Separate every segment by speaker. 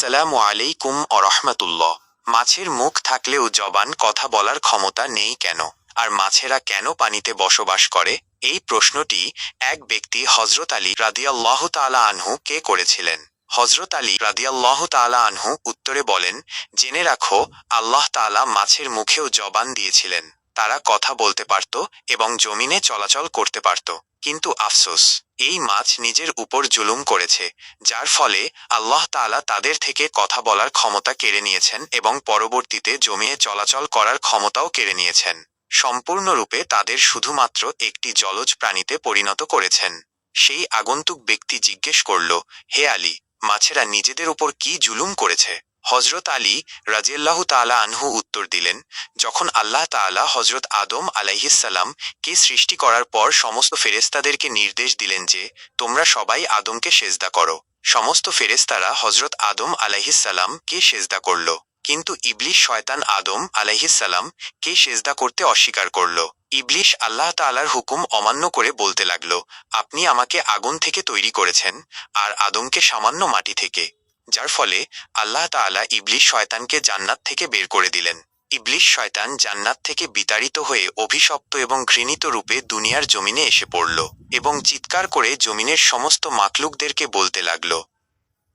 Speaker 1: আসসালামু আলাইকুম অরহমাতুল্লাহ মাছের মুখ থাকলেও জবান কথা বলার ক্ষমতা নেই কেন? আর মাছেরা কেন পানিতে বসবাস করে? এই প্রশ্নটি এক ব্যক্তি হজরত আলী রাদিয়াল্লাহ তালা আনহু কে করেছিলেন? হজরত আলী রাদিয়াল্লাহ তালা আনহু উত্তরে বলেন, জেনে রাখো, আল্লাহ তাআলা মাছের মুখেও জবান দিয়েছিলেন। তারা কথা বলতে পারত এবং জমিনে চলাচল করতে পারত। কিন্তু আফসোস, এই মাছ নিজের উপর জুলুম করেছে, যার ফলে আল্লাহ তাআলা তাদের থেকে কথা বলার ক্ষমতা কেড়ে নিয়েছেন এবং পরবর্তীতে জমিয়ে চলাচল করার ক্ষমতাও কেড়ে নিয়েছেন। সম্পূর্ণরূপে তাদের শুধুমাত্র একটি জলজ প্রাণীতে পরিণত করেছেন। সেই আগন্তুক ব্যক্তি জিজ্ঞেস করল, হে আলী, মাছেরা নিজেদের উপর কি জুলুম করেছে? হজরত আলী রাজিয়াল্লাহ তাআলা আনহু উত্তর দিলেন, যখন আল্লাহ তাআলা হজরত আদম আলাইহিসাল্লাম কে সৃষ্টি করার পর সমস্ত ফেরেস্তাদেরকে নির্দেশ দিলেন যে, তোমরা সবাই আদমকে সেজদা করো। সমস্ত ফেরেস্তারা হজরত আদম আলাইহিসাল্লাম কে সেজদা করল। কিন্তু ইবলিশ শয়তান আদম আলাইহিসাল্লাম কে সেজদা করতে অস্বীকার করল। ইবলিশ আল্লাহ তাআলার হুকুম অমান্য করে বলতে লাগল, আপনি আমাকে আগুন থেকে তৈরি করেছেন, আর আদমকে সামান্য মাটি থেকে। যার ফলে আল্লাহ তাআলা ইবলিশ শয়তানকে জান্নাত থেকে বের করে দিলেন। ইবলিশ শয়তান জান্নাত থেকে বিতাড়িত হয়ে অভিশপ্ত এবং ঘৃণিত রূপে দুনিয়ার জমিনে এসে পড়ল এবং চিৎকার করে জমিনের সমস্ত মাকলুকদেরকে বলতে লাগল,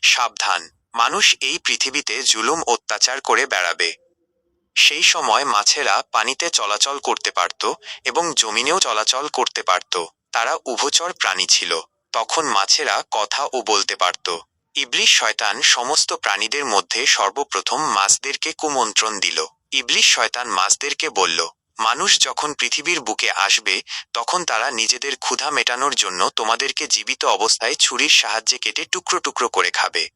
Speaker 1: সাবধান, মানুষ এই পৃথিবীতে জুলুম অত্যাচার করে বেড়াবে। সেই সময় মাছেরা পানিতে চলাচল করতে পারত এবং জমিনেও চলাচল করতে পারত। তারা উভচর প্রাণী ছিল। তখন মাছেরা কথা ও বলতে পারত। ইবলিশ শয়তান সমস্ত প্রাণীদের মধ্যে সর্বপ্রথম মাছদেরকে কুমন্ত্রণ দিল। ইবলিশ শয়তান মাছদেরকে বলল, মানুষ যখন পৃথিবীর বুকে আসবে, তখন তারা নিজেদের ক্ষুধা মেটানোর জন্য তোমাদেরকে জীবিত অবস্থায় ছুরির সাহায্যে কেটে টুকরো টুকরো করে খাবে।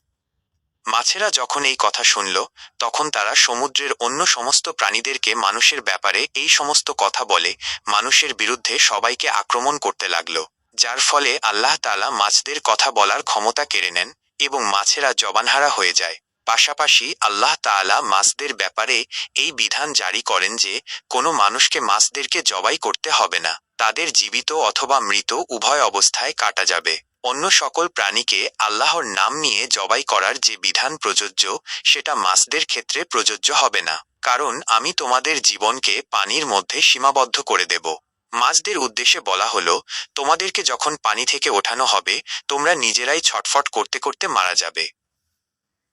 Speaker 1: মাছেরা যখন এই কথা শুনল, তখন তারা সমুদ্রের অন্য সমস্ত প্রাণীদেরকে মানুষের ব্যাপারে এই সমস্ত কথা বলে, মানুষের বিরুদ্ধে সবাইকে আক্রমণ করতে লাগল। যার ফলে আল্লাহ তাআলা মাছদের কথা বলার ক্ষমতা কেড়ে নেন। এবং মাছেরা জবানহারা হয়ে যায়। পাশাপাশি আল্লাহ তাআলা মাছদের ব্যাপারে এই বিধান জারি করেন যে, কোনো মানুষকে মাছদেরকে জবাই করতে হবে না। তাদের জীবিত অথবা মৃত উভয় অবস্থায় কাটা যাবে। অন্য সকল প্রাণীকে আল্লাহর নাম নিয়ে জবাই করার যে বিধান প্রযোজ্য, সেটা মাছদের ক্ষেত্রে প্রযোজ্য হবে না। কারণ আমি তোমাদের জীবনকে পানির মধ্যে সীমাবদ্ধ করে দেব। মাছদের উদ্দেশ্যে বলা হলো, তোমাদেরকে যখন পানি থেকে ওঠানো হবে, তোমরা নিজেরাই ছটফট করতে করতে মারা যাবে।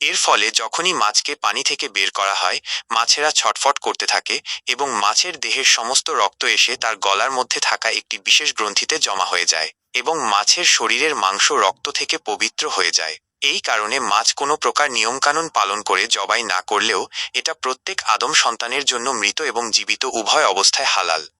Speaker 1: এর ফলে যখনই মাছকে পানি থেকে বের করা হয়, মাছেরা ছটফট করতে থাকে এবং মাছের দেহের সমস্ত রক্ত এসে তার গলার মধ্যে থাকা একটি বিশেষ গ্রন্থিতে জমা হয়ে যায় এবং মাছের শরীরের মাংস রক্ত থেকে পবিত্র হয়ে যায়। এই কারণে মাছ কোনো প্রকার নিয়মকানুন পালন করে জবাই না করলেও এটা প্রত্যেক আদম সন্তানের জন্য মৃত এবং জীবিত উভয় অবস্থায় হালাল।